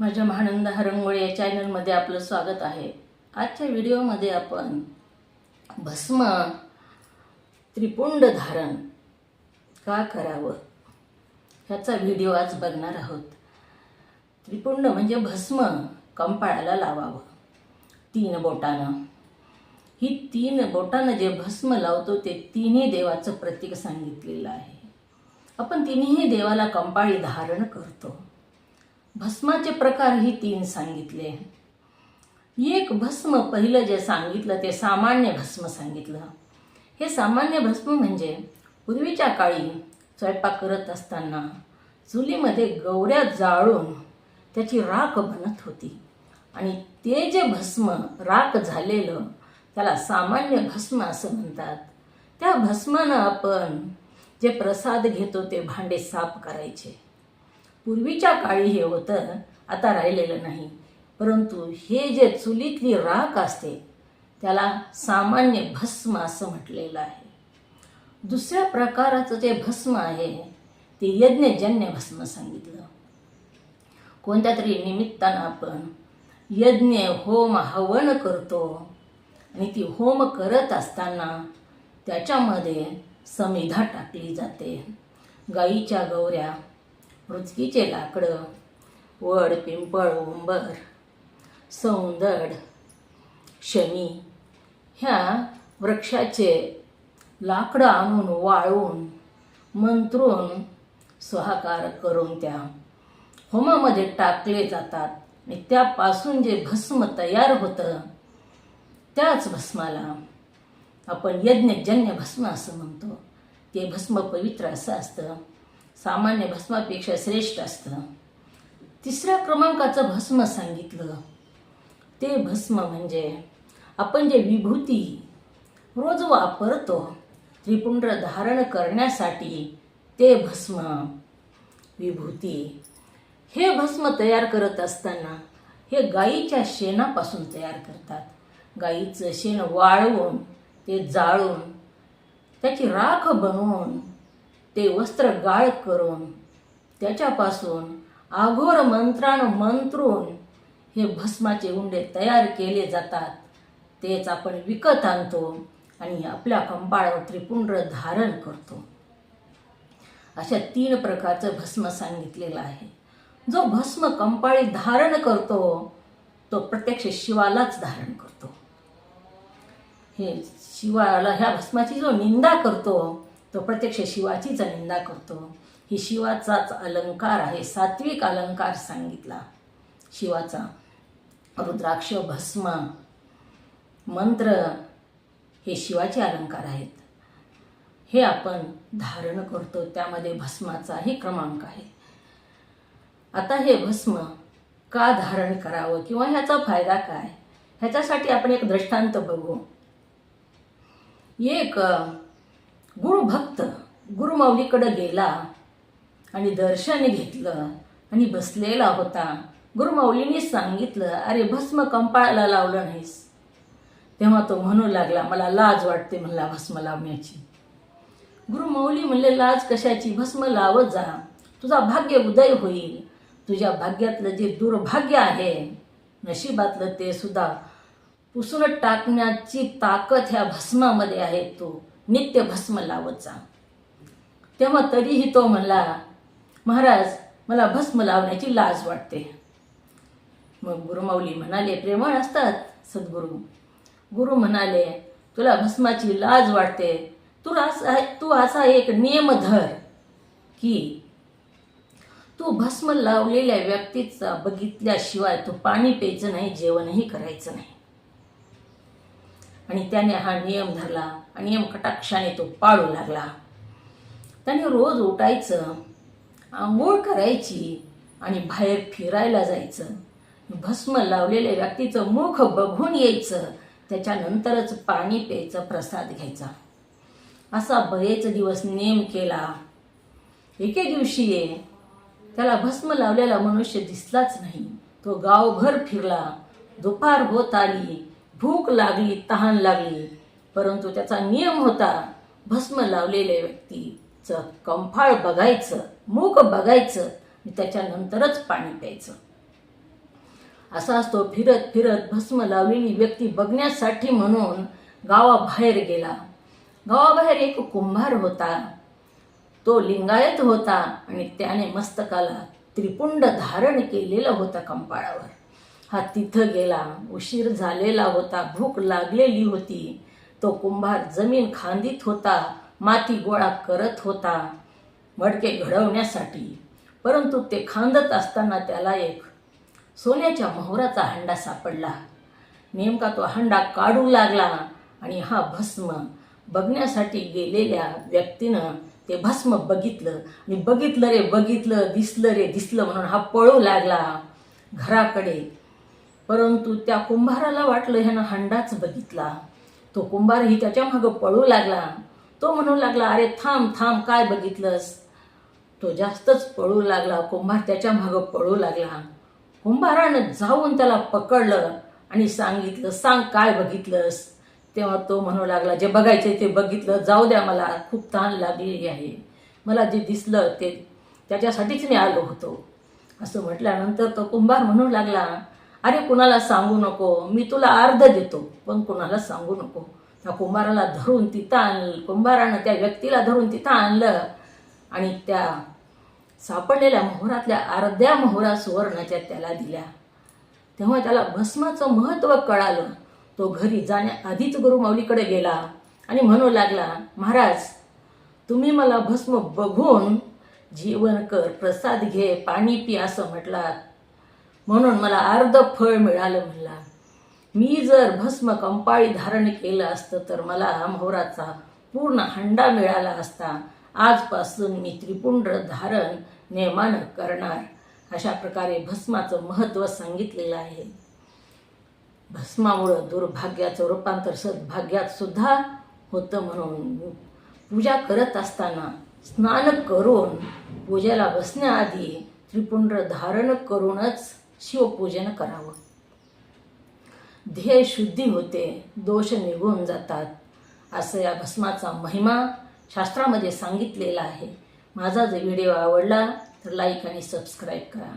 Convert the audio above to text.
माझ्या महानंद हरंगोळे या चॅनलमध्ये आपलं स्वागत आहे. आजच्या व्हिडिओमध्ये आपण भस्म त्रिपुंड धारण का करावं ह्याचा व्हिडिओ आज बघणार आहोत. त्रिपुंड म्हणजे भस्म कंपाळाला लावावं. तीन बोटानं. ही तीन बोटानं जे भस्म लावतो ते तिन्ही देवाचं प्रतीक सांगितलेलं आहे. आपण तिन्ही देवाला कंपाळी धारण करतो. भस्माचे प्रकार ही तीन सांगितले एक भस्म पहिलं जे सांगितलं ते सामान्य भस्म सांगितलं. हे सामान्य भस्म म्हणजे पूर्वीच्या काळी स्वयंपाक करत असताना चुलीमध्ये गौऱ्या जाळून त्याची राख बनत होती. आणि ते जे भस्म राख झालेलं त्याला सामान्य भस्म असं म्हणतात. त्या भस्मानं आपण जे प्रसाद घेतो ते भांडे साफ करायचे. पूर्वीच्या काळी हे होतं आता राहिलेलं नाही. परंतु हे जे चुलीतली राख असते त्याला सामान्य भस्म असं म्हटलेलं आहे. दुसऱ्या प्रकाराचं जे भस्म आहे ते यज्ञजन्य भस्म सांगितलं. कोणत्या तरी निमित्तानं आपण यज्ञ होम हवन करतो आणि ती होम करत असताना त्याच्यामध्ये समिधा टाकली जाते. गाईच्या गौऱ्या पृथ्वीचे लाकडं वड पिंपळ उंबर सौंदड शमी ह्या वृक्षाचे लाकडं आणून वाळवून मंत्रून स्वाहाकार करून त्या होमामध्ये टाकले जातात. आणि त्यापासून जे भस्म तयार होतं त्याच भस्माला आपण यज्ञजन्य भस्म असं म्हणतो. ते भस्म पवित्र असं असतं. सामान्य भस्मापेक्षा श्रेष्ठ असतं. तिसऱ्या क्रमांकाचं भस्म सांगितलं. ते भस्म म्हणजे आपण जे विभूती रोज वापरतो त्रिपुंड धारण करण्यासाठी ते भस्म. विभूती. हे भस्म तयार करत असताना हे गाईच्या शेणापासून तयार करतात. गाईचं शेण वाळवून ते जाळून त्याची राख बनवून ते वस्त्र गाळ करून त्याच्यापासून आघोर मंत्रानं मंत्रून हे भस्माचे उंडे तयार केले जातात. तेच आपण विकत आणतो आणि आपल्या कंपाळावर त्रिपुंड धारण करतो. अशा तीन प्रकारचं भस्म सांगितलेलं आहे. जो भस्म कंपाळी धारण करतो तो प्रत्यक्ष शिवालाच धारण करतो. हे शिवाला ह्या भस्माची जो निंदा करतो तो प्रत्यक्ष शिवाचीच निंदा करतो ही शिवाचाच अलंकार आहे सात्विक अलंकार सांगितला. शिवाचा रुद्राक्ष भस्म मंत्र हे शिवाचे अलंकार आहेत. हे आपण धारण करतो त्यामध्ये भस्माचाही क्रमांक आहे. आता हे भस्म का धारण करावं किंवा ह्याचा फायदा काय? ह्याच्यासाठी आपण एक दृष्टांत बघू. एक गुरुभक्त गुरुमाऊलीकडं गेला आणि दर्शन घेतलं आणि बसलेला होता. गुरुमाऊलीने सांगितलं अरे भस्म कंपाळाला लावलं नाहीस. तेव्हा तो म्हणू लागला मला लाज वाटते म्हणला भस्म लावण्याची. गुरुमाऊली म्हणले लाज कशाची? भस्म लावत जा. तुझा भाग्य उदय होईल. तुझ्या भाग्यातलं जे दुर्भाग्य आहे नशिबातलं ते सुद्धा पुसून टाकण्याची ताकद ह्या भस्मामध्ये आहे तो. नित्य भस्म लावत जा. तेव्हा तरीही तो म्हणला महाराज मला भस्म लावण्याची लाज वाटते. मग गुरुमाऊली म्हणाले प्रेमळ असतात सद्गुरू. गुरु म्हणाले तुला भस्माची लाज वाटते. तू असा तू असा एक नियम धर की तू भस्म लावलेल्या व्यक्तीचा बघितल्याशिवाय तू पाणी प्यायचं नाही जेवणही करायचं नाही. आणि त्याने हा नियम धरला आणि नियम कटाक्षाने तो पाळू लागला. त्याने रोज उठायचं आंघोळ करायची आणि बाहेर फिरायला जायचं. भस्म लावलेल्या व्यक्तीचं मुख बघून यायचं. त्याच्यानंतरच पाणी प्यायचं प्रसाद घ्यायचा. असा बरेच दिवस नेम केला. एके दिवशी त्याला भस्म लावलेला मनुष्य दिसलाच नाही. तो गावभर फिरला. दुपार होत आली. भूक लागली तहान लागली परंतु त्याचा नियम होता भस्म लावलेल्या व्यक्तीचं कंफाळ बघायचं मूक बघायचं आणि त्याच्यानंतरच पाणी प्यायचं. असाच तो फिरत फिरत भस्म लावलेली व्यक्ती बघण्यासाठी म्हणून गावाबाहेर गेला. गावाबाहेर एक कुंभार होता. तो लिंगायत होता आणि त्याने मस्तकाला त्रिपुंड धारण केलेलं होतं कंपाळावर. हा तिथं गेला. उशीर झालेला होता भूक लागलेली होती. तो कुंभार जमीन खांदीत होता माती गोळा करत होता मडके घडवण्यासाठी. परंतु ते खांदत असताना त्याला एक सोन्याच्या मोहराचा हंडा सापडला. नेमका तो हंडा काढू लागला आणि हा भस्म बघण्यासाठी गेलेल्या व्यक्तीनं ते भस्म बघितलं आणि बघितलं रे बघितलं दिसलं रे दिसलं म्हणून हा पळू लागला. घराकडे परंतु त्या कुंभाराला वाटलं ह्यानं हंडाच बघितला. तो कुंभारही त्याच्या मागं पळू लागला. तो म्हणू लागला अरे थांब थांब काय बघितलंस? तो जास्तच पळू लागला. कुंभार त्याच्या मागं पळू लागला. कुंभारानं जाऊन त्याला पकडलं आणि सांगितलं सांग काय बघितलंस? तेव्हा तो म्हणू लागला जे बघायचे ते बघितलं. जाऊ द्या मला खूप ताण लागलेली आहे. मला जे दिसलं ते त्याच्यासाठीच मी आलो होतो. असं म्हटल्यानंतर तो कुंभार म्हणू लागला अरे कुणाला सांगू नको. मी तुला अर्ध देतो पण कुणाला सांगू नको. त्या कुंभाराला धरून तिथं आणलं कुंभारानं त्या व्यक्तीला धरून तिथं आणलं आणि त्या सापडलेल्या मोहरातल्या अर्ध्या मोहरा सुवर्णाच्या त्याला दिल्या. तेव्हा त्याला भस्माचं महत्त्व कळालं. तो घरी जाण्याआधीच गुरुमाऊलीकडे गेला आणि म्हणू लागला महाराज तुम्ही मला भस्म बघून जीवन कर प्रसाद घे पाणी पी असं म्हटलात. म्हणून मला अर्ध फळ मिळालं म्हणला. मी जर भस्म कंपाळी धारण केलं असतं तर मला मोहराचा पूर्ण हंडा मिळाला असता. आजपासून मी त्रिपुंड धारण नेमानं करणार. अशा प्रकारे भस्माचं महत्त्व सांगितलेलं आहे. भस्मामुळं दुर्भाग्याचं रूपांतर सद्भाग्यात सुद्धा होतं म्हणून पूजा करत असताना स्नान करून पूजेला बसण्याआधी त्रिपुंड धारण करूनच शिवपूजन करावं. ध्येय शुद्धी होते दोष निघून जातात असं या भस्माचा महिमा शास्त्रामध्ये सांगितलेला आहे. माझा जर व्हिडिओ आवडला तर लाईक आणि सबस्क्राईब करा.